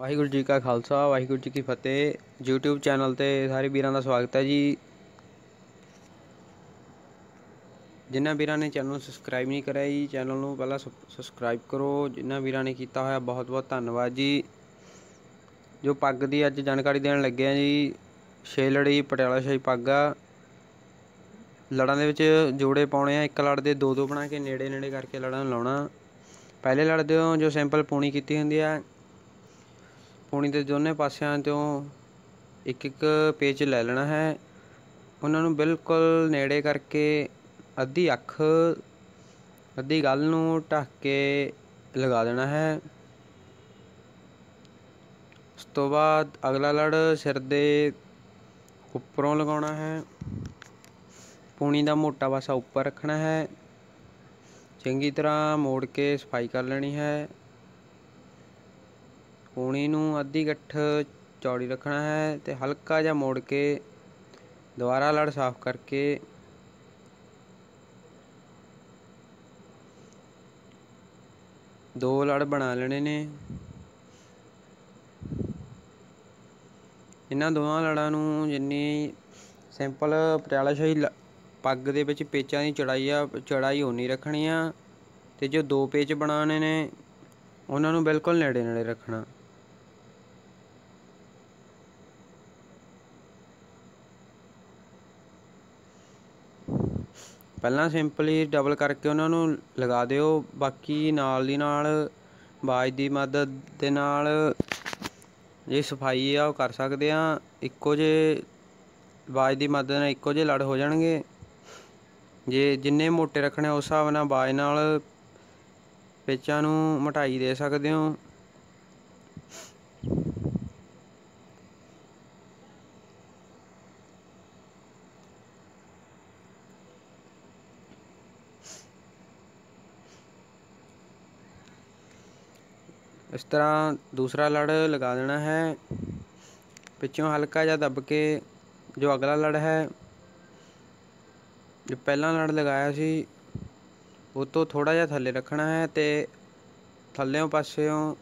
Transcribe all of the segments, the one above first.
ਵਾਹਿਗੁਰੂ ਜੀ ਕਾ ਖਾਲਸਾ, ਵਾਹਿਗੁਰੂ ਜੀ ਕੀ ਫਤਿਹ। YouTube channel ਤੇ ਸਾਰੇ ਵੀਰਾਂ ਦਾ ਸਵਾਗਤ ਹੈ ਜੀ। ਜਿਨ੍ਹਾਂ ਵੀਰਾਂ ਨੇ ਚੈਨਲ ਨੂੰ ਸਬਸਕ੍ਰਾਈਬ ਨਹੀਂ ਕਰਿਆ ਜੀ, ਚੈਨਲ ਨੂੰ ਪਹਿਲਾਂ ਸਬਸਕ੍ਰਾਈਬ ਕਰੋ। ਜਿਨ੍ਹਾਂ ਵੀਰਾਂ ਨੇ ਕੀਤਾ ਹੋਇਆ, ਬਹੁਤ ਬਹੁਤ ਧੰਨਵਾਦ ਜੀ। ਜੋ ਪੱਗ ਦੀ ਅੱਜ ਜਾਣਕਾਰੀ ਦੇਣ ਲੱਗੇ ਆ ਜੀ ਛੇ ਲੜੀ ਪਟਿਆਲਾ ਸ਼ਾਹੀ ਪੱਗ ਆ। ਲੜਾਂ ਦੇ ਵਿੱਚ ਜੋੜੇ ਪਾਉਣੇ ਆ, ਇੱਕ ਲੜ ਦੇ ਦੋ ਦੋ ਬਣਾ ਕੇ ਨੇੜੇ ਨੇੜੇ ਕਰਕੇ ਲੜਾਂ ਲਾਉਣਾ। ਪਹਿਲੇ ਲੜ ਦੇ ਜੋ ਸਿੰਪਲ ਪੂਣੀ ਕੀਤੀ ਹੁੰਦੀ ਆ। ਪੂਣੀ ਦੇ ਦੋਨੇ ਪਾਸਿਆਂ ਤੋਂ ਇੱਕ ਇੱਕ ਪੇਚ ਲੈ ਲੈਣਾ ਹੈ। ਉਹਨਾਂ ਨੂੰ ਬਿਲਕੁਲ ਨੇੜੇ ਕਰਕੇ ਅੱਧੀ ਅੱਖ, ਅੱਧੀ ਗੱਲ ਨੂੰ ਢੱਕ ਕੇ ਲਗਾ ਦੇਣਾ ਹੈ। ਉਸ ਤੋਂ ਬਾਅਦ ਅਗਲਾ ਲੜ ਸਿਰ ਦੇ ਉੱਪਰੋਂ ਲਗਾਉਣਾ ਹੈ। ਪੂਣੀ ਦਾ ਮੋਟਾ ਪਾਸਾ ਉੱਪਰ ਰੱਖਣਾ ਹੈ। ਚੰਗੀ ਤਰ੍ਹਾਂ ਮੋੜ ਕੇ ਸਫ਼ਾਈ ਕਰ ਲੈਣੀ ਹੈ। ਪੂਣੀ ਨੂੰ ਅੱਧੀ ਗੱਠ ਚੌੜੀ ਰੱਖਣਾ ਹੈ ਤੇ ਹਲਕਾ ਜਿਹਾ ਮੋੜ ਕੇ ਦੁਬਾਰਾ ਲੜ ਸਾਫ਼ ਕਰਕੇ ਦੋ ਲੜ ਬਣਾ ਲੈਣੇ ਨੇ। ਇਹਨਾਂ ਦੋਵਾਂ ਲੜਾਂ ਨੂੰ ਜਿੰਨੀ ਸਿੰਪਲ ਪਟਿਆਲਾ ਸ਼ਾਹੀ ਪੱਗ ਦੇ ਵਿੱਚ ਪੇਚਾਂ ਦੀ ਚੜਾਈ ਆ, ਚੜਾਈ ਹੋਣੀ ਰੱਖਣੀ ਆ ਤੇ ਜੋ ਦੋ ਪੇਚ ਬਣਾਉਣੇ ਨੇ, ਉਹਨਾਂ ਨੂੰ ਬਿਲਕੁਲ ਨੇੜੇ ਨੇੜੇ ਰੱਖਣਾ। ਪਹਿਲਾਂ ਸਿੰਪਲੀ ਡਬਲ ਕਰਕੇ ਉਹਨਾਂ ਨੂੰ ਲਗਾ ਦਿਓ, ਬਾਕੀ ਨਾਲ ਦੀ ਨਾਲ ਬਾਜ ਦੀ ਮਦਦ ਦੇ ਨਾਲ ਜੇ ਸਫ਼ਾਈ ਆ, ਉਹ ਕਰ ਸਕਦੇ ਆ। ਇੱਕੋ ਜੇ ਬਾਜ ਦੀ ਮਦਦ ਨਾਲ ਇੱਕੋ ਜੇ ਲੜ ਹੋ ਜਾਣਗੇ। ਜੇ ਜਿੰਨੇ ਮੋਟੇ ਰੱਖਣੇ ਉਸ ਹਿਸਾਬ ਨਾਲ ਬਾਜ ਨਾਲ ਪੇਚਾਂ ਨੂੰ ਮਟਾਈ ਦੇ ਸਕਦੇ ਹੋ। ਇਸ ਤਰ੍ਹਾਂ ਦੂਸਰਾ ਲੜ ਲਗਾ ਦੇਣਾ ਹੈ। ਪਿੱਛੋਂ ਹਲਕਾ ਜਿਹਾ ਦੱਬ ਕੇ ਜੋ ਅਗਲਾ ਲੜ ਹੈ, ਜੋ ਪਹਿਲਾ ਲੜ ਲਗਾਇਆ ਸੀ, ਉਹ ਤੋਂ ਥੋੜਾ ਜਿਹਾ ਥੱਲੇ ਰੱਖਣਾ ਹੈ ਤੇ ਥੱਲੇੋਂ ਪਾਸਿਓਂ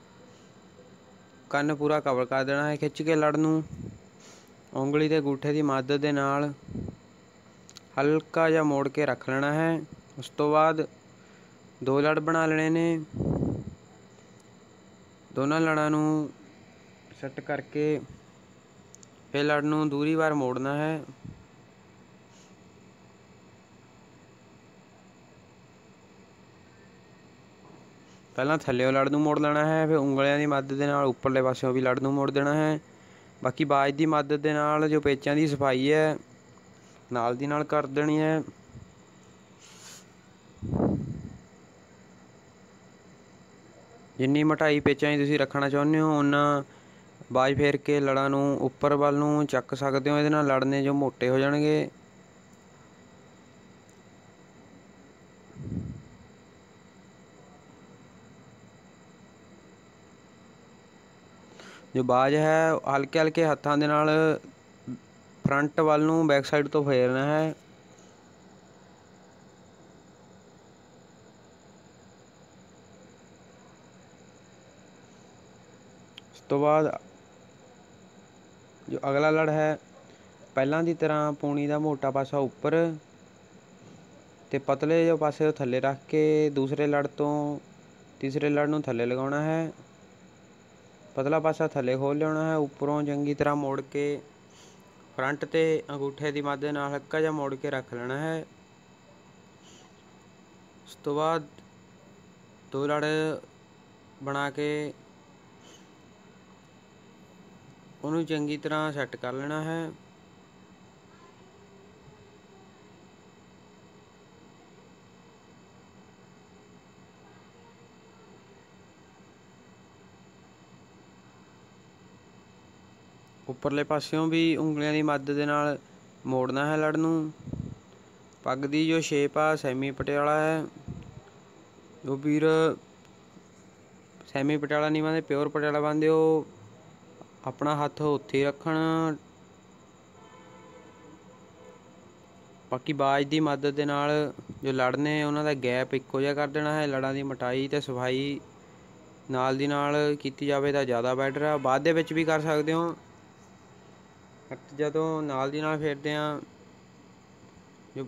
ਕੰਨ ਪੂਰਾ ਕਵਰ ਕਰ ਦੇਣਾ ਹੈ। ਖਿੱਚ ਕੇ ਲੜ ਨੂੰ ਉਂਗਲੀ ਦੇ ਗੂਠੇ ਦੀ ਮਦਦ ਦੇ ਨਾਲ ਹਲਕਾ ਜਿਹਾ ਮੋੜ ਕੇ ਰੱਖ ਲੈਣਾ ਹੈ। ਉਸ ਤੋਂ ਬਾਅਦ ਦੋ ਲੜ ਬਣਾ ਲੈਣੇ ਨੇ। ਦੋਨਾਂ ਲੜਾਂ ਨੂੰ ਸੈੱਟ ਕਰਕੇ ਇਹ ਲੜ ਨੂੰ ਦੂਰੀ ਵਾਰ ਮੋੜਨਾ ਹੈ। ਪਹਿਲਾਂ ਥੱਲੇੋਂ ਲੜ ਨੂੰ ਮੋੜ ਲੈਣਾ ਹੈ, ਫਿਰ ਉਂਗਲੀਆਂ ਦੀ ਮਦਦ ਦੇ ਨਾਲ ਉੱਪਰਲੇ ਪਾਸਿਓਂ ਵੀ ਲੜ ਨੂੰ ਮੋੜ ਦੇਣਾ ਹੈ। ਬਾਕੀ ਬਾਜ ਦੀ ਮਦਦ ਦੇ ਨਾਲ ਜੋ ਪੇਚਾਂ ਦੀ ਸਫ਼ਾਈ ਹੈ, ਨਾਲ ਦੀ ਨਾਲ ਕਰ ਦੇਣੀ ਹੈ। ਜਿੰਨੀ ਮਟਾਈ ਪੇਚਾਂ ਦੀ ਤੁਸੀਂ ਰੱਖਣਾ ਚਾਹੁੰਦੇ ਹੋ ਉਹਨਾਂ ਬਾਜ ਫੇਰ ਕੇ ਲੜਾਂ ਨੂੰ ਉੱਪਰ ਵੱਲ ਨੂੰ ਚੱਕ ਸਕਦੇ ਹੋ, ਇਹਦੇ ਨਾਲ ਲੜਨੇ ਜੋ ਮੋਟੇ ਹੋ ਜਾਣਗੇ। ਜੋ ਬਾਜ ਹੈ ਹਲਕੇ ਹਲਕੇ ਹੱਥਾਂ ਦੇ ਨਾਲ ਫਰੰਟ ਵੱਲ ਨੂੰ ਬੈਕ ਸਾਈਡ ਤੋਂ ਫੇਰਨਾ ਹੈ। ਤੋਂ ਬਾਅਦ ਜੋ ਅਗਲਾ ਲੜ ਹੈ, ਪਹਿਲਾਂ ਦੀ ਤਰ੍ਹਾਂ ਪੂਣੀ ਦਾ ਮੋਟਾ ਪਾਸਾ ਉੱਪਰ ਤੇ ਪਤਲੇ ਜੋ ਪਾਸੇ ਉਹ ਥੱਲੇ ਰੱਖ ਕੇ ਦੂਸਰੇ ਲੜ ਤੋਂ ਤੀਸਰੇ ਲੜ ਨੂੰ ਥੱਲੇ ਲਗਾਉਣਾ ਹੈ। ਪਤਲਾ ਪਾਸਾ ਥੱਲੇ ਖੋਲ ਲਿਆਉਣਾ ਹੈ, ਉੱਪਰੋਂ ਚੰਗੀ ਤਰ੍ਹਾਂ ਮੋੜ ਕੇ ਫਰੰਟ ਤੇ ਅੰਗੂਠੇ ਦੀ ਮਦਦ ਨਾਲ ਹਲਕਾ ਜਿਹਾ ਮੋੜ ਕੇ ਰੱਖ ਲੈਣਾ ਹੈ। ਉਸ ਤੋਂ ਬਾਅਦ ਦੋ ਲੜ ਬਣਾ ਕੇ ਉਹਨੂੰ ਚੰਗੀ ਤਰ੍ਹਾਂ ਸੈੱਟ ਕਰ ਲੈਣਾ ਹੈ। ਉੱਪਰਲੇ ਪਾਸਿਓਂ ਵੀ ਉਂਗਲੀਆਂ ਦੀ ਮਦਦ ਦੇ ਨਾਲ ਮੋੜਨਾ ਹੈ ਲੜ ਨੂੰ। ਪੱਗ ਦੀ ਜੋ ਸ਼ੇਪ ਆ, ਸੈਮੀ ਪਟਿਆਲਾ ਹੈ। ਉਹ ਵੀਰ ਸੈਮੀ ਪਟਿਆਲਾ ਨਹੀਂ ਬੰਦੇ ਪਿਓਰ ਪਟਿਆਲਾ ਬੰਦੇ ਉਹ ਆਪਣਾ ਹੱਥ ਉੱਥੇ ਰੱਖਣ। ਬਾਕੀ ਬਾਜ ਦੀ ਮਦਦ ਦੇ ਨਾਲ ਜੋ ਲੜਨੇ, ਉਹਨਾਂ ਦਾ ਗੈਪ ਇੱਕੋ ਜਿਹਾ ਕਰ ਦੇਣਾ ਹੈ। ਲੜਾਂ ਦੀ ਮਟਾਈ ਤੇ ਸਫ਼ਾਈ ਨਾਲ ਦੀ ਨਾਲ ਕੀਤੀ ਜਾਵੇ ਤਾਂ ਜ਼ਿਆਦਾ ਬੈਟਰ ਆ। ਬਾਅਦ ਦੇ ਵਿੱਚ ਵੀ ਕਰ ਸਕਦੇ ਹੋ। ਜਦੋਂ ਨਾਲ ਦੀ ਨਾਲ ਫੇਰਦੇ ਆ ਜੋ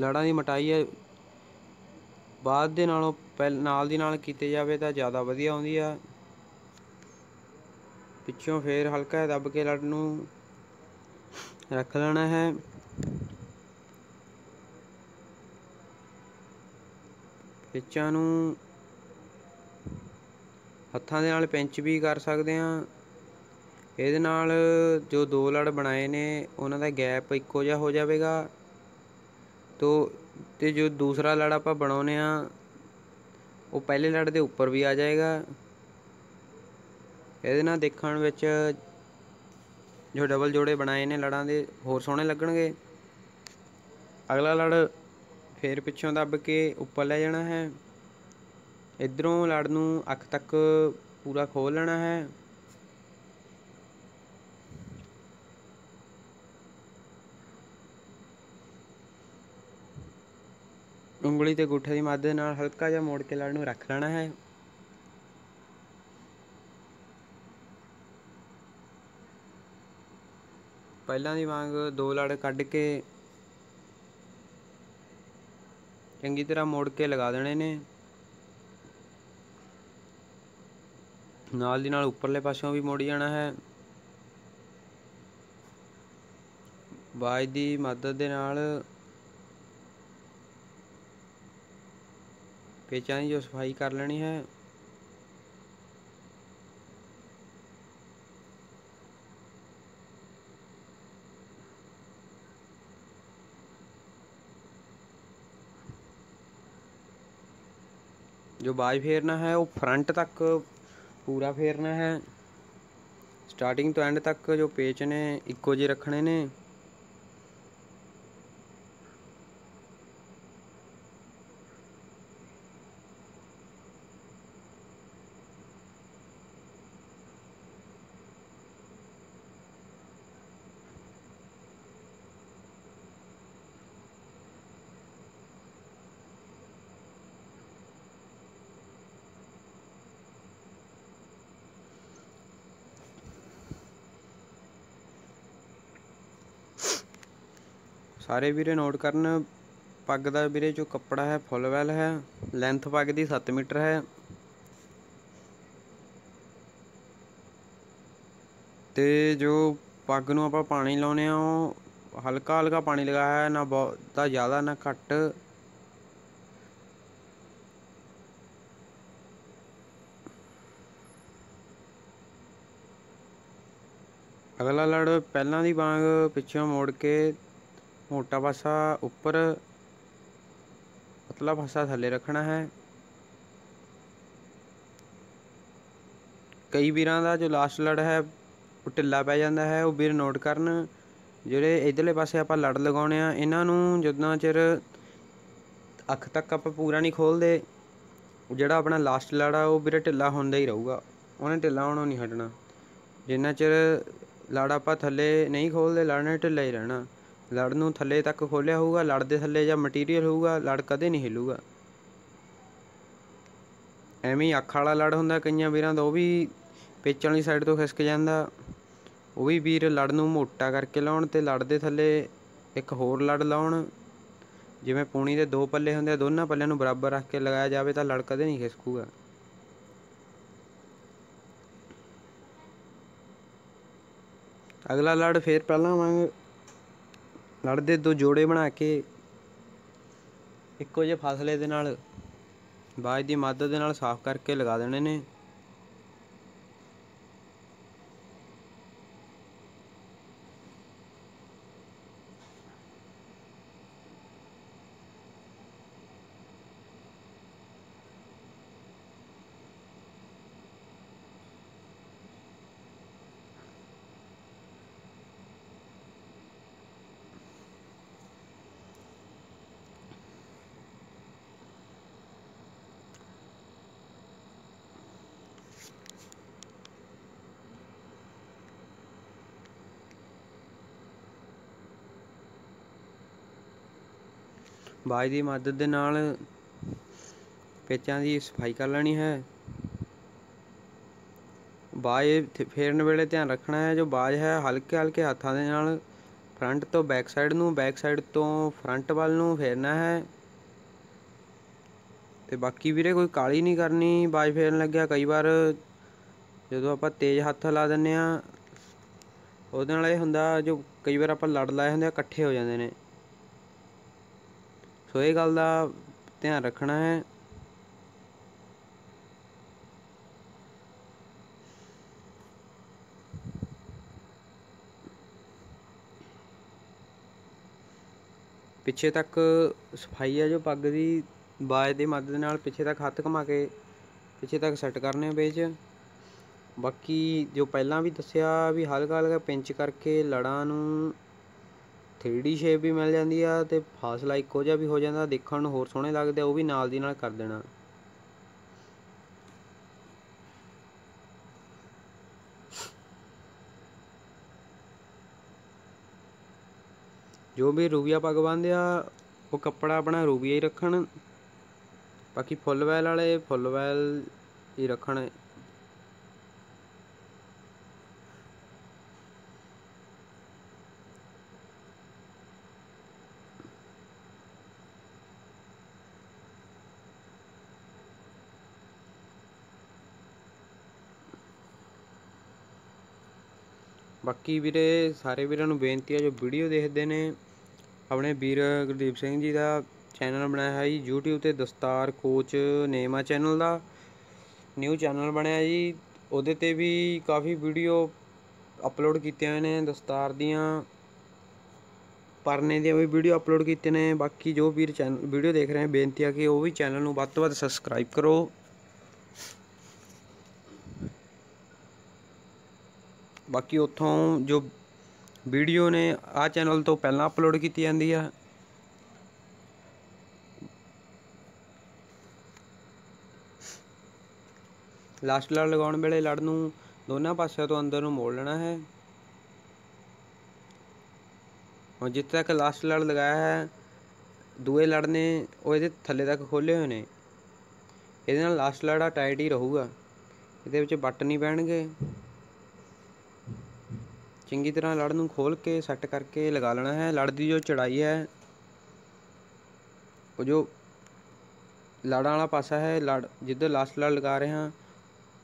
ਲੜਾਂ ਦੀ ਮਟਾਈ ਹੈ, ਬਾਅਦ ਦੇ ਨਾਲੋਂ ਪਹਿਲ, ਨਾਲ ਦੀ ਨਾਲ ਕੀਤੀ ਜਾਵੇ ਤਾਂ ਜ਼ਿਆਦਾ ਵਧੀਆ ਆਉਂਦੀ ਆ। ਪਿੱਛੋਂ ਫੇਰ ਹਲਕਾ ਦੱਬ ਕੇ ਲੜ ਨੂੰ ਰੱਖ ਲੈਣਾ ਹੈ। ਪਿੱਚਾਂ ਨੂੰ ਹੱਥਾਂ ਦੇ ਨਾਲ ਪਿੰਚ ਵੀ ਕਰ ਸਕਦੇ ਹਾਂ। ਇਹਦੇ ਨਾਲ ਜੋ ਦੋ ਲੜ ਬਣਾਏ ਨੇ, ਉਹਨਾਂ ਦਾ ਗੈਪ ਇੱਕੋ ਜਿਹਾ ਹੋ ਜਾਵੇਗਾ। ਤੋ ਤੇ ਜੋ ਦੂਸਰਾ ਲੜ ਆਪਾਂ ਬਣਾਉਨੇ ਆ ਉਹ ਪਹਿਲੇ ਲੜ ਦੇ ਉੱਪਰ ਵੀ ਆ ਜਾਏਗਾ। ਇਹਦੇ ਨਾਲ ਦੇਖਣ ਵਿੱਚ ਜੋ ਡਬਲ ਜੋੜੇ ਬਣਾਏ ਨੇ, ਲੜਾਂ ਦੇ ਹੋਰ ਸੋਹਣੇ ਲੱਗਣਗੇ। ਅਗਲਾ ਲੜ ਫੇਰ ਪਿੱਛੋਂ ਦੱਬ ਕੇ ਉੱਪਰ ਲੈ ਜਾਣਾ ਹੈ। ਇਧਰੋਂ ਲੜ ਨੂੰ ਅੱਖ ਤੱਕ ਪੂਰਾ ਖੋਲ ਲੈਣਾ ਹੈ। ਉਂਗਲੀ ਤੇ ਗੁੱਠੇ ਦੀ ਮਦਦ ਨਾਲ ਹਲਕਾ ਜਿਹਾ ਮੋੜ ਕੇ ਲੜ ਨੂੰ ਰੱਖ ਲੈਣਾ ਹੈ। ਪਹਿਲਾਂ ਦੀ ਵਾਂਗ ਦੋ ਲੜ ਕੱਢ ਕੇ ਚੰਗੀ ਤਰ੍ਹਾਂ ਮੋੜ ਕੇ ਲਗਾ ਦੇਣੇ ਨੇ। ਨਾਲ ਦੀ ਨਾਲ ਉੱਪਰਲੇ ਪਾਸਿਓਂ ਵੀ ਮੋੜੀ ਜਾਣਾ ਹੈ। ਬਾਜ ਦੀ ਮਦਦ ਦੇ ਨਾਲ ਪੇਚਾਂ ਦੀ ਜੋ ਸਫ਼ਾਈ ਕਰ ਲੈਣੀ ਹੈ। ਜੋ ਬਾਜ ਫੇਰਨਾ ਹੈ, ਉਹ ਫਰੰਟ ਤੱਕ ਪੂਰਾ ਫੇਰਨਾ ਹੈ। ਸਟਾਰਟਿੰਗ ਤੋਂ ਐਂਡ ਤੱਕ ਜੋ ਪੇਚ ਨੇ, ਇੱਕੋ ਜਿਹੇ ਰੱਖਣੇ ਨੇ। ਸਾਰੇ ਵੀਰੇ ਨੋਟ ਕਰਨ, ਪੱਗ ਦਾ ਵੀਰੇ ਜੋ ਕੱਪੜਾ ਹੈ ਫੁੱਲ ਵੈਲ ਹੈ ਲੈਂਥ ਪੱਗ ਦੀ 7 ਮੀਟਰ ਹੈ। ਤੇ ਜੋ ਪੱਗ ਨੂੰ ਆਪਾਂ ਪਾਣੀ ਲਾਉਨੇ ਆ ਉਹ ਹਲਕਾ ਹਲਕਾ ਪਾਣੀ ਲਗਾਇਆ ਹੈ, ਨਾ ਬਹੁਤਾ ਜ਼ਿਆਦਾ, ਨਾ ਘੱਟ। ਅਗਲਾ ਲੜ ਪਹਿਲਾਂ ਦੀ ਵਾਂਗ ਪਿੱਛੋਂ ਮੋੜ ਕੇ ਮੋਟਾ ਪਾਸਾ ਉੱਪਰ ਪਤਲਾ ਪਾਸਾ ਥੱਲੇ ਰੱਖਣਾ ਹੈ ਕਈ ਵੀਰਾਂ ਦਾ ਜੋ ਲਾਸਟ ਲੜ ਹੈ ਉਹ ਢਿੱਲਾ ਪੈ ਜਾਂਦਾ ਹੈ ਉਹ ਵੀਰ ਨੋਟ ਕਰਨ ਜਿਹੜੇ ਇਧਰਲੇ ਪਾਸੇ ਆਪਾਂ ਲੜ ਲਗਾਉਣੇ ਆ ਇਹਨਾਂ ਨੂੰ ਜਦੋਂ ਚਿਰ ਅੱਖ ਤੱਕ ਆਪਾਂ ਪੂਰਾ ਨਹੀਂ ਖੋਲਦੇ ਜਿਹੜਾ ਆਪਣਾ ਲਾਸਟ ਲੜ ਆ ਉਹ ਵੀਰ ਢਿੱਲਾ ਹੁੰਦਾ ਹੀ ਰਹੂਗਾ ਉਹਨੇ ਢਿੱਲਾ ਹੋਣੋਂ ਨਹੀਂ ਹਟਣਾ ਜਿੰਨਾ ਚਿਰ ਲੜ ਆਪਾਂ ਥੱਲੇ ਨਹੀਂ ਖੋਲਦੇ ਲੜ ਢਿੱਲਾ ਹੀ ਰਹਿਣਾ ਲੜ ਨੂੰ ਥੱਲੇ ਤੱਕ ਖੋਲਿਆ ਹੋਊਗਾ, ਲੜ ਦੇ ਥੱਲੇ ਜਾਂ ਮਟੀਰੀਅਲ ਹੋਊਗਾ, ਲੜ ਕਦੇ ਨਹੀਂ ਹਿੱਲੂਗਾ। ਐਵੇਂ ਹੀ ਅੱਖ ਵਾਲਾ ਲੜ ਹੁੰਦਾ, ਕਈਆਂ ਵੀਰਾਂ ਦਾ, ਉਹ ਵੀ ਪਿੱਚ ਵਾਲੀ ਸਾਈਡ ਤੋਂ ਖਿਸਕ ਜਾਂਦਾ। ਉਹ ਵੀ ਵੀਰ ਲੜ ਨੂੰ ਮੋਟਾ ਕਰਕੇ ਲਾਉਣ ਤੇ ਲੜ ਦੇ ਥੱਲੇ ਇੱਕ ਹੋਰ ਲੜ ਲਾਉਣ। ਜਿਵੇਂ ਪੂਣੀ ਦੇ ਦੋ ਪੱਲੇ ਹੁੰਦੇ ਆ, ਦੋਨਾਂ ਪੱਲਿਆਂ ਨੂੰ ਬਰਾਬਰ ਰੱਖ ਕੇ ਲਗਾਇਆ ਜਾਵੇ ਤਾਂ ਲੜ ਕਦੇ ਨਹੀਂ ਖਿਸਕੂਗਾ। ਅਗਲਾ ਲੜ ਫੇਰ ਪਹਿਲਾਂ ਵਾਂਗ ਲੜ ਦੇ ਦੋ ਜੋੜੇ ਬਣਾ ਕੇ ਇੱਕੋ ਜਿਹੇ ਫਾਸਲੇ ਦੇ ਨਾਲ ਬਾਜ ਦੀ ਮਦਦ ਦੇ ਨਾਲ ਸਾਫ਼ ਕਰਕੇ ਲਗਾ ਦੇਣੇ ਨੇ। ਬਾਜ ਦੀ ਮਦਦ ਦੇ ਨਾਲ ਪੇਚਾਂ ਦੀ ਸਫ਼ਾਈ ਕਰ ਲੈਣੀ ਹੈ। ਬਾਜ ਫੇਰਨ ਵੇਲੇ ਧਿਆਨ ਰੱਖਣਾ ਹੈ, ਜੋ ਬਾਜ ਹੈ, ਹਲਕੇ ਹਲਕੇ ਹੱਥਾਂ ਦੇ ਨਾਲ ਫਰੰਟ ਤੋਂ ਬੈਕ ਸਾਈਡ ਨੂੰ, ਬੈਕ ਸਾਈਡ ਤੋਂ ਫਰੰਟ ਵੱਲ ਨੂੰ ਫੇਰਨਾ ਹੈ। ਤੇ ਬਾਕੀ ਵੀਰੇ ਕੋਈ ਕਾਲੀ ਨਹੀਂ ਕਰਨੀ, ਬਾਜ ਫੇਰਨ ਲੱਗਿਆ ਕਈ ਵਾਰ ਜਦੋਂ ਆਪਾਂ ਤੇਜ਼ ਹੱਥ ਲਾ ਦਿੰਨੇ ਆ ਉਹਦੇ ਨਾਲ ਇਹ ਹੁੰਦਾ ਜੋ ਕਈ ਵਾਰ ਆਪਾਂ ਲੜ ਲਾਏ ਹੁੰਦੇ ਆ, ਇਕੱਠੇ ਹੋ ਜਾਂਦੇ ਨੇ। ਸੋ ਇਹ ਗੱਲ ਦਾ ਧਿਆਨ ਰੱਖਣਾ ਹੈ। ਪਿੱਛੇ ਤੱਕ ਸਫ਼ਾਈ ਹੈ ਜੋ ਪੱਗ ਦੀ, ਬਾਜ ਦੀ ਮਦਦ ਨਾਲ ਪਿੱਛੇ ਤੱਕ ਹੱਥ ਘੁਮਾ ਕੇ ਪਿੱਛੇ ਤੱਕ ਸੈੱਟ ਕਰਨੇ ਆ ਪੇਚ ਬਾਕੀ ਜੋ ਪਹਿਲਾਂ ਵੀ ਦੱਸਿਆ ਵੀ ਹਲਕਾ ਹਲਕਾ ਪਿੰਚ ਕਰਕੇ ਲੜਾਂ ਨੂੰ 3D ਸ਼ੇਪ ਵੀ ਮਿਲ ਜਾਂਦੀ ਆ ਤੇ ਫਾਸਲਾ ਇੱਕੋ ਜਿਹਾ ਵੀ ਹੋ ਜਾਂਦਾ, ਦੇਖਣ ਨੂੰ ਹੋਰ ਸੋਹਣੇ ਲੱਗਦੇ ਆ, ਉਹ ਵੀ ਨਾਲ ਦੀ ਨਾਲ ਕਰ ਦੇਣਾ। ਜੋ ਵੀ ਰੂਬੀਆ ਪੱਗ ਬੰਨ੍ਹਦੇ ਆ, ਉਹ ਕੱਪੜਾ ਆਪਣਾ ਰੂਬੀਆ ਹੀ ਰੱਖਣ। ਬਾਕੀ ਫੁੱਲ ਵੈਲ ਵਾਲੇ ਫੁੱਲ ਵੈਲ ਹੀ ਰੱਖਣ। ਬਾਕੀ ਵੀਰੇ, ਸਾਰੇ ਵੀਰਾਂ ਨੂੰ ਬੇਨਤੀ ਹੈ ਜੋ ਵੀਡੀਓ ਦੇਖਦੇ ਨੇ, ਆਪਣੇ ਵੀਰ ਗੁਰਦੀਪ ਸਿੰਘ ਜੀ ਦਾ ਚੈਨਲ ਬਣਾਇਆ ਹੈ ਜੀ, YouTube ਤੇ ਦਸਤਾਰ ਕੋਚ ਨੇਮ ਆ ਚੈਨਲ ਦਾ ਨਿਊ ਚੈਨਲ ਬਣਿਆ ਜੀ। ਉਹਦੇ ਤੇ ਵੀ ਕਾਫੀ ਵੀਡੀਓ ਅਪਲੋਡ ਕੀਤੀਆਂ ਹੋਈਆਂ ਨੇ, ਦਸਤਾਰ ਦੀਆਂ, ਪਰਨੇ ਦੀਆਂ ਵੀ ਵੀਡੀਓ ਅਪਲੋਡ ਕੀਤੇ ਨੇ। ਬਾਕੀ ਜੋ ਵੀਰ ਚੈਨਲ ਵੀਡੀਓ ਦੇਖ ਰਹੇ ਨੇ ਬੇਨਤੀ ਆ ਕਿ ਉਹ ਵੀ ਚੈਨਲ ਨੂੰ ਵੱਧ ਤੋਂ ਵੱਧ ਸਬਸਕ੍ਰਾਈਬ ਕਰੋ। ਬਾਕੀ ਉੱਥੋਂ ਜੋ ਵੀਡੀਓ ਨੇ ਆ ਚੈਨਲ ਤੋਂ ਪਹਿਲਾਂ ਅਪਲੋਡ ਕੀਤੀ ਜਾਂਦੀ ਆ। ਲਾਸਟ ਲੜ ਲਗਾਉਣ ਵੇਲੇ ਲੜ ਨੂੰ ਦੋਨਾਂ ਪਾਸਿਆਂ ਤੋਂ ਅੰਦਰ ਨੂੰ ਮੋੜ ਲੈਣਾ ਹੈ। ਹੁਣ ਜਿੱਥੇ ਤੱਕ ਲਾਸਟ ਲੜ ਲਗਾਇਆ ਹੈ, ਦੂਏ ਲੜ ਨੇ ਉਹ ਇਹਦੇ ਥੱਲੇ ਤੱਕ ਖੋਲੇ ਹੋਏ ਨੇ। ਇਹਦੇ ਨਾਲ ਲਾਸਟ ਲੜਾ ਟਾਈਟ ਹੀ ਰਹੂਗਾ। ਇਹਦੇ ਵਿੱਚ ਬੱਟ ਨਹੀਂ ਪੈਣਗੇ। ਚੰਗੀ ਤਰ੍ਹਾਂ ਲੜ ਨੂੰ ਖੋਲ ਕੇ ਸੈੱਟ ਕਰਕੇ ਲਗਾ ਲੈਣਾ ਹੈ। ਲੜ ਦੀ ਜੋ ਚੜਾਈ ਹੈ, ਉਹ ਜੋ ਲੜਾਂ ਵਾਲਾ ਪਾਸਾ ਹੈ, ਲੜ ਜਿੱਧਰ ਲਾਸਟ ਲੜ ਲਗਾ ਰਹੇ ਹਾਂ,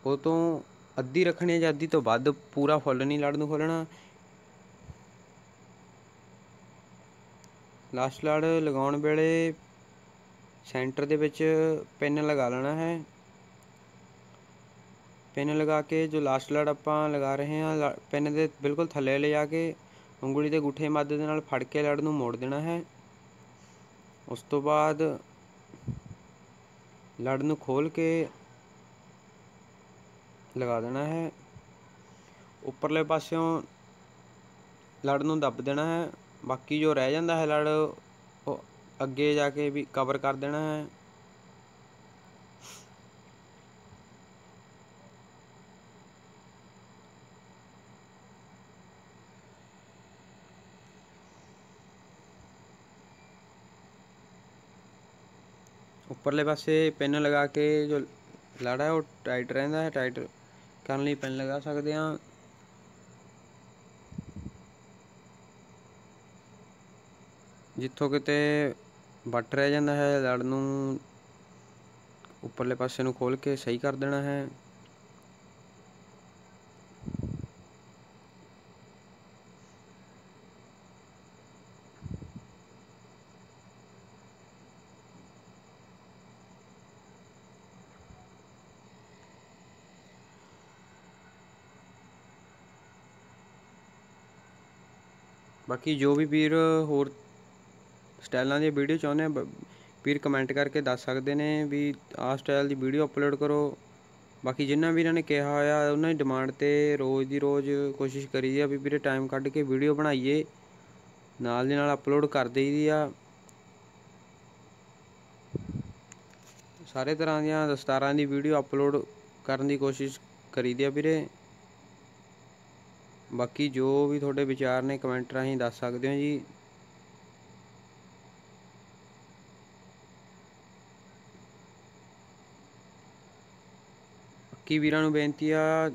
ਉਹ ਤੋਂ ਅੱਧੀ ਰੱਖਣੀ ਹੈ ਜਾਂ ਅੱਧੀ ਤੋਂ ਵੱਧ ਪੂਰਾ ਫੁੱਲ ਨਹੀਂ ਲੜ ਨੂੰ ਖੋਲਣਾ ਲਾਸਟ ਲੜ ਲਗਾਉਣ ਵੇਲੇ ਸੈਂਟਰ ਦੇ ਵਿੱਚ ਪਿੰਨ ਲਗਾ ਲੈਣਾ ਹੈ। ਪਿੰਨ ਲਗਾ ਕੇ, ਜੋ ਲਾਸਟ ਲੜ ਆਪਾਂ ਲਗਾ ਰਹੇ ਹਾਂ ਪਿੰਨ ਦੇ ਬਿਲਕੁਲ ਥੱਲੇ ਲਿਜਾ ਕੇ, ਉਂਗਲੀ ਦੇ ਗੁੱਠੇ ਮੱਧ ਦੇ ਨਾਲ ਫੜ ਕੇ ਲੜ ਨੂੰ ਮੋੜ ਦੇਣਾ ਹੈ। ਉਸ ਤੋਂ ਬਾਅਦ ਲੜ ਨੂੰ ਖੋਲ ਕੇ ਲਗਾ ਦੇਣਾ ਹੈ। ਉੱਪਰਲੇ ਪਾਸਿਓਂ ਲੜ ਨੂੰ ਦੱਬ ਦੇਣਾ ਹੈ। ਬਾਕੀ ਜੋ ਰਹਿ ਜਾਂਦਾ ਹੈ ਲੜ, ਉਹ ਅੱਗੇ ਜਾ ਕੇ ਵੀ ਕਵਰ ਕਰ ਦੇਣਾ ਹੈ। ਉੱਪਰਲੇ ਪਾਸੇ ਪਿੰਨ ਲਗਾ ਕੇ ਜੋ ਲੜ ਹੈ, ਉਹ ਟਾਈਟ ਰਹਿੰਦਾ ਹੈ, ਟਾਈਟ ਕਰਨ ਲਈ ਪਿੰਨ ਲਗਾ ਸਕਦੇ ਹਾਂ। ਜਿੱਥੋਂ ਕਿਤੇ ਵੱਟ ਰਹਿ ਜਾਂਦਾ ਹੈ, ਲੜ ਨੂੰ ਉੱਪਰਲੇ ਪਾਸੇ ਨੂੰ ਖੋਲ ਕੇ ਸਹੀ ਕਰ ਦੇਣਾ ਹੈ। ਬਾਕੀ ਜੋ ਵੀ ਵੀਰ ਹੋਰ ਸਟਾਈਲਾਂ ਦੀ ਵੀਡੀਓ ਚਾਹੁੰਦੇ ਆ, ਬ- ਵੀਰ ਕਮੈਂਟ ਕਰਕੇ ਦੱਸ ਸਕਦੇ ਨੇ ਵੀ ਆਹ ਸਟਾਈਲ ਦੀ ਵੀਡੀਓ ਅਪਲੋਡ ਕਰੋ। ਬਾਕੀ ਜਿਨ੍ਹਾਂ ਵੀਰਾਂ ਨੇ ਕਿਹਾ ਹੋਇਆ, ਉਹਨਾਂ ਦੀ ਡਿਮਾਂਡ ਤੇ ਰੋਜ਼ ਦੀ ਰੋਜ਼ ਕੋਸ਼ਿਸ਼ ਕਰੀਦੀ ਆ ਵੀ ਵੀਰੇ ਟਾਈਮ ਕੱਢ ਕੇ ਵੀਡੀਓ ਬਣਾਈਏ। ਨਾਲ ਦੀ ਨਾਲ ਅਪਲੋਡ ਕਰ ਦੇਈਦੀ ਆ। ਸਾਰੇ ਤਰ੍ਹਾਂ ਦੀਆਂ ਦਸਤਾਰਾਂ ਦੀ ਵੀਡੀਓ ਅਪਲੋਡ ਕਰਨ ਦੀ ਕੋਸ਼ਿਸ਼ ਕਰੀਦੀ ਆ ਵੀਰੇ। ਬਾਕੀ ਜੋ ਵੀ ਤੁਹਾਡੇ ਵਿਚਾਰ ਨੇ ਕਮੈਂਟ ਰਾਹੀਂ ਦੱਸ ਸਕਦੇ ਹੋ ਜੀ। ਬਾਕੀ ਵੀਰਾਂ ਨੂੰ ਬੇਨਤੀ ਆ,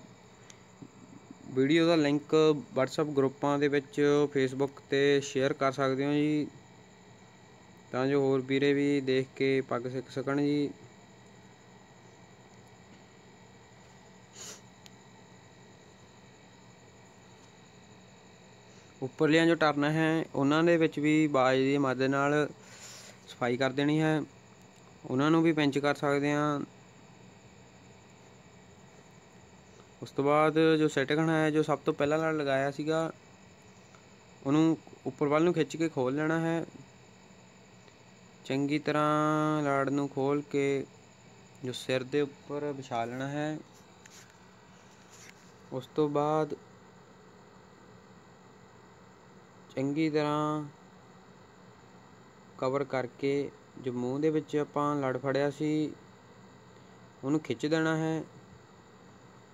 ਵੀਡੀਓ ਦਾ ਲਿੰਕ WhatsApp ਗਰੁੱਪਾਂ ਦੇ ਵਿੱਚ Facebook ਤੇ ਸ਼ੇਅਰ ਕਰ ਸਕਦੇ ਹੋ ਜੀ। ਤਾਂ ਜੋ ਹੋਰ ਵੀਰੇ ਵੀ ਦੇਖ ਕੇ ਪੱਗ ਸਿੱਖ ਸਕਣ ਜੀ। ਉੱਪਰਲੀਆਂ ਜੋ ਟਰਨਾਂ ਹੈ, ਉਹਨਾਂ ਦੇ ਵਿੱਚ ਵੀ ਬਾਜ ਦੀ ਮਦਦ ਨਾਲ ਸਫ਼ਾਈ ਕਰ ਦੇਣੀ ਹੈ। ਉਹਨਾਂ ਨੂੰ ਵੀ ਪਿੰਚ ਕਰ ਸਕਦੇ ਹਾਂ। ਉਸ ਤੋਂ ਬਾਅਦ ਜੋ ਸੈਟਕਣਾ ਹੈ, ਜੋ ਸਭ ਤੋਂ ਪਹਿਲਾਂ ਲੜ ਲਗਾਇਆ ਸੀਗਾ, ਉਹਨੂੰ ਉੱਪਰ ਵੱਲ ਨੂੰ ਖਿੱਚ ਕੇ ਖੋਲ ਲੈਣਾ ਹੈ। ਚੰਗੀ ਤਰ੍ਹਾਂ ਲਾੜ ਨੂੰ ਖੋਲ ਕੇ ਜੋ ਸਿਰ ਦੇ ਉੱਪਰ ਵਿਛਾ ਲੈਣਾ ਹੈ। ਉਸ ਤੋਂ ਬਾਅਦ ਚੰਗੀ ਤਰ੍ਹਾਂ ਕਵਰ ਕਰਕੇ ਜੋ ਮੂੰਹ ਦੇ ਵਿੱਚ ਆਪਾਂ ਲੜ ਫੜਿਆ ਸੀ, ਉਹਨੂੰ ਖਿੱਚ ਦੇਣਾ ਹੈ।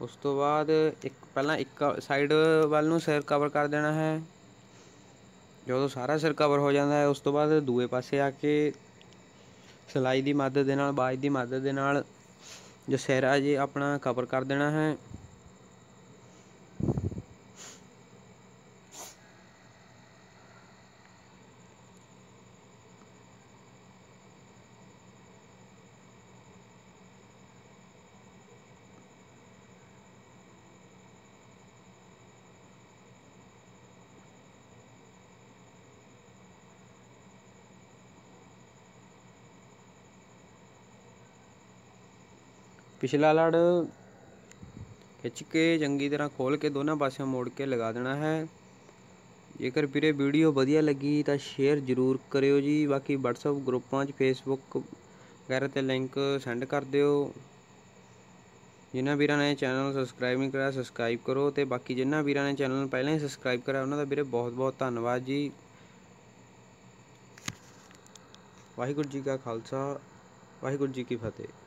ਉਸ ਤੋਂ ਬਾਅਦ ਇੱਕ, ਪਹਿਲਾਂ ਇੱਕ ਸਾਈਡ ਵੱਲ ਨੂੰ ਸਿਰ ਕਵਰ ਕਰ ਦੇਣਾ ਹੈ। ਜਦੋਂ ਸਾਰਾ ਸਿਰ ਕਵਰ ਹੋ ਜਾਂਦਾ ਹੈ, ਉਸ ਤੋਂ ਬਾਅਦ ਦੂਏ ਪਾਸੇ ਆ ਕੇ ਸਲਾਈ ਦੀ ਮਦਦ ਦੇ ਨਾਲ, ਬਾਜ ਦੀ ਮਦਦ ਦੇ ਨਾਲ ਜੋ ਸਿਰ ਆ ਜੇ ਆਪਣਾ ਕਵਰ ਕਰ ਦੇਣਾ ਹੈ। ਪਿਛਲਾ ਲੜ ਖਿੱਚ ਕੇ ਚੰਗੀ ਤਰ੍ਹਾਂ ਖੋਲ ਕੇ ਦੋਨਾਂ ਪਾਸਿਆਂ ਮੋੜ ਕੇ ਲਗਾ ਦੇਣਾ ਹੈ। ਜੇਕਰ ਵੀਰੇ ਵੀਡੀਓ ਵਧੀਆ ਲੱਗੀ ਤਾਂ ਸ਼ੇਅਰ ਜ਼ਰੂਰ ਕਰਿਓ ਜੀ। ਬਾਕੀ WhatsApp ਗਰੁੱਪਾਂ 'ਚ Facebook ਵਗੈਰਾ ਤੇ ਲਿੰਕ ਸੈਂਡ ਕਰ ਦਿਓ। ਜਿਨ੍ਹਾਂ ਵੀਰਾਂ ਨੇ ਚੈਨਲ ਸਬਸਕ੍ਰਾਈਬ ਨਹੀਂ ਕਰਿਆ ਸਬਸਕ੍ਰਾਈਬ ਕਰੋ ਤੇ ਬਾਕੀ ਜਿਨ੍ਹਾਂ ਵੀਰਾਂ ਨੇ ਚੈਨਲ ਨੂੰ ਪਹਿਲਾਂ ਹੀ ਸਬਸਕ੍ਰਾਈਬ ਕਰਿਆ, ਉਹਨਾਂ ਦਾ ਵੀਰੇ ਬਹੁਤ ਬਹੁਤ ਧੰਨਵਾਦ ਜੀ। ਵਾਹਿਗੁਰੂ ਜੀ ਕਾ ਖਾਲਸਾ, ਵਾਹਿਗੁਰੂ ਜੀ ਕੀ ਫਤਿਹ।